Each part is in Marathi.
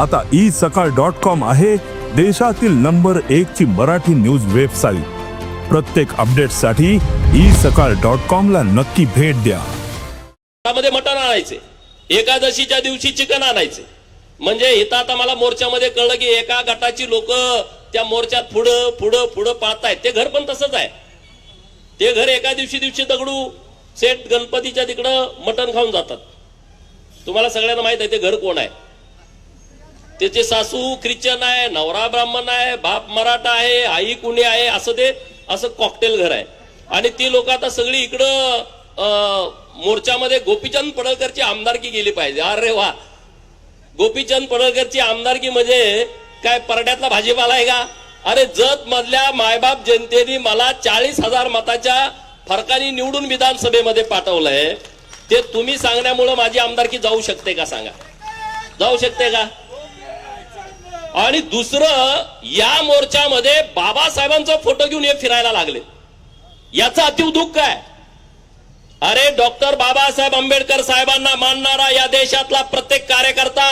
आता ई सकाळ डॉट कॉम आहे देशातील नंबर एक ची मराठी न्यूज वेबसाईट. प्रत्येक अपडेटसाठी ई सकाळ डॉट कॉम ला नक्की भेट द्या. मध्ये मटण आणायचे. एकादशीच्या दिवशी चिकन आणायचे. म्हणजे इथं आता मला मोर्चामध्ये कळलं की एका गटाची लोक त्या मोर्चात पुढं पुढं पुढं पाहतायत. ते घर पण तसंच आहे. ते घर एका दिवशी दिवशी दगडू सेट गणपतीच्या तिकडं मटण खाऊन जातात. तुम्हाला सगळ्यांना माहीत आहे ते घर कोण आहे. त्याचे सासू ख्रिश्चन आहे नवरा ब्राह्मण आहे बाप मराठा आहे आई कुणी आहे असं ते असं कॉकटेल घर आहे. आणि ती लोक आता सगळी इकडं मोर्चामध्ये गोपीचंद पडळकरची आमदारकी गेली पाहिजे. अरे वा. गोपीचंद पडळकरची आमदारकी म्हणजे काय परड्यातला भाजीपाला आहे का? अरे जत मधल्या मायबाप जनतेने मला चाळीस हजार मताच्या फरकाने निवडून विधानसभेमध्ये पाठवलंय. ते तुम्ही सांगण्यामुळं माझी आमदारकी जाऊ शकते का सांगा? जाऊ शकते का? आणि दुसरं या मोर्चामध्ये बाबासाहेबांचा फोटो घेऊन हे फिरायला लागले. याचा अतिव दुःख काय अरे डॉक्टर बाबासाहेब आंबेडकर साहेबांना मानणारा या देशातला प्रत्येक कार्यकर्ता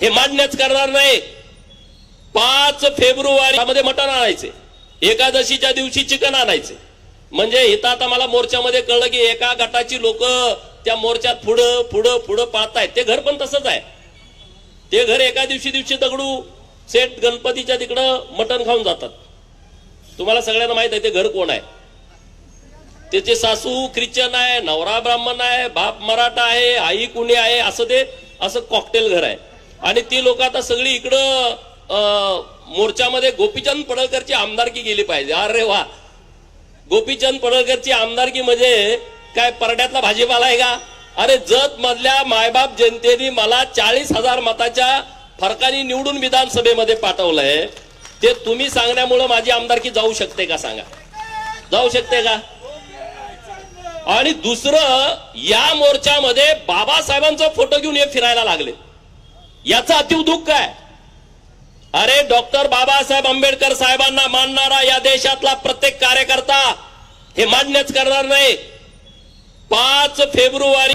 हे मान्यच करणार नाही. पाच फेब्रुवारी मध्ये मटण आणायचे. एकादशीच्या दिवशी चिकन आणायचे. म्हणजे इथं आता मला मोर्चामध्ये कळलं की एका गटाची लोक त्या मोर्चात पुढं पुढं पुढं पाहतायत. ते घर पण तसंच आहे. ते घर एका दिवशी दिवशी दगडू. सेट गणपतीच्या तिकडं मटण खाऊन जातात. तुम्हाला सगळ्यांना माहीत आहे ते घर कोण आहे? त्याचे सासू ख्रिश्चन आहे नवरा ब्राह्मण आहे बाप मराठा आहे आई कुणी आहे असं ते असं कॉकटेल घर आहे. आणि ती लोक आता सगळी इकडं मोर्चामध्ये गोपीचंद पडळकरची आमदारकी गेली पाहिजे. अरे वा! गोपीचंद पडळकरची आमदारकी म्हणजे काय परड्यातला भाजीपाला आहे का? अरे जत मधल्या मायबाप जनतेने मला चाळीस हजार मताच्या फरकाने निवडून विधानसभेमध्ये पाठवलंय. ते तुम्ही सांगण्यामुळं माझी आमदारकी जाऊ शकते का सांगा? जाऊ शकते का? आणि दुसरं या मोर्चामध्ये बाबासाहेबांचा फोटो घेऊन हे फिरायला लागले. याचा अतिव दुःख काय? अरे डॉक्टर बाबासाहेब आंबेडकर साहेबांना मानणारा या देशातला प्रत्येक कार्यकर्ता हे मान्यच करणार नाही. पाच फेब्रुवारी